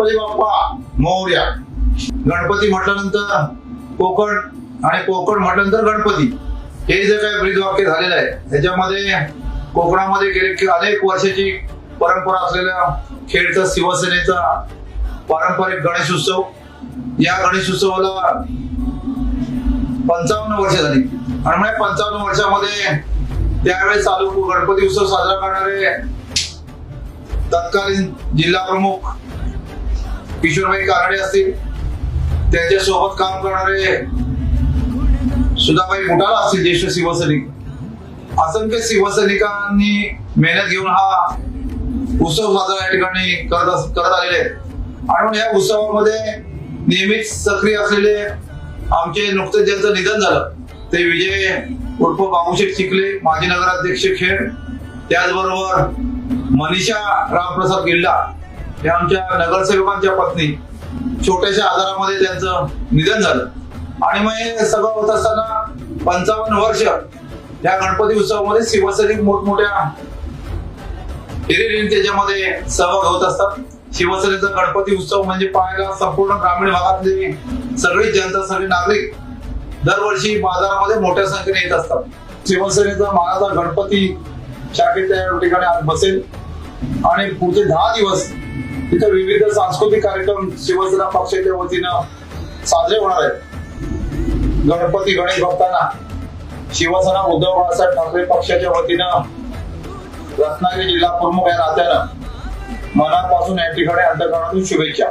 गणपती बाप्पा मौर्या. गणपती म्हटल्यानंतर कोकण आणि कोकण म्हटल्यानंतर गणपती. हे जे काही ब्रीद वाक्य झालेलं आहे त्याच्यामध्ये कोकणामध्ये गेले की अनेक वर्षाची परंपरा असलेल्या खेळचा शिवसेनेचा पारंपरिक गणेश उत्सव. या गणेश उत्सवाला पंचावन्न वर्ष झाली. आणि म्हणजे पंचावन्न वर्षामध्ये त्यावेळेस चालू गणपती उत्सव साजरा करणारे तत्कालीन जिल्हा प्रमुख किशोरभाई कारणे असतील त्यांच्यासोबत काम करणारे सुधाबाई मुठाला असतील ज्येष्ठ शिवसैनिक. असंख्य शिवसैनिकांनी मेहनत घेऊन हा उत्सव साजरा या ठिकाणी करत करत आलेले आहेत. आणि म्हणून या उत्सवामध्ये नेहमीच सक्रिय असलेले आमचे नुकतेच ज्यांचं निधन झालं ते विजय उर्फ बाबूशेठ चिखले माजी नगराध्यक्ष खेड त्याचबरोबर मनीषा रामप्रसाद गिल्ला या आमच्या नगरसेवकांच्या पत्नी. छोट्याशा आजारामध्ये त्यांचं निधन झालं. आणि मग हे सगळं होत असताना पंचावन्न वर्ष या गणपती उत्सवामध्ये शिवसैनिक मोठमोठ्या त्याच्यामध्ये सहभाग होत असतात. शिवसेनेचा गणपती उत्सव म्हणजे पाहायला संपूर्ण ग्रामीण भागातली सगळी जनता सगळे नागरिक दरवर्षी बाजारामध्ये मोठ्या संख्येने येत असतात. शिवसेनेचा मानाचा गणपती शाखेत त्या ठिकाणी आज बसेल. आणि पुढचे दहा दिवस तिथे विविध सांस्कृतिक कार्यक्रम शिवसेना पक्षाच्या वतीनं साजरे होणार आहेत. गणपती गणेश भक्तांना शिवसेना उद्धव बाळासाहेब ठाकरे पक्षाच्या वतीनं रत्नागिरी जिल्हा प्रमुख या नात्यानं मनापासून या ठिकाणी अंतकरणातून शुभेच्छा.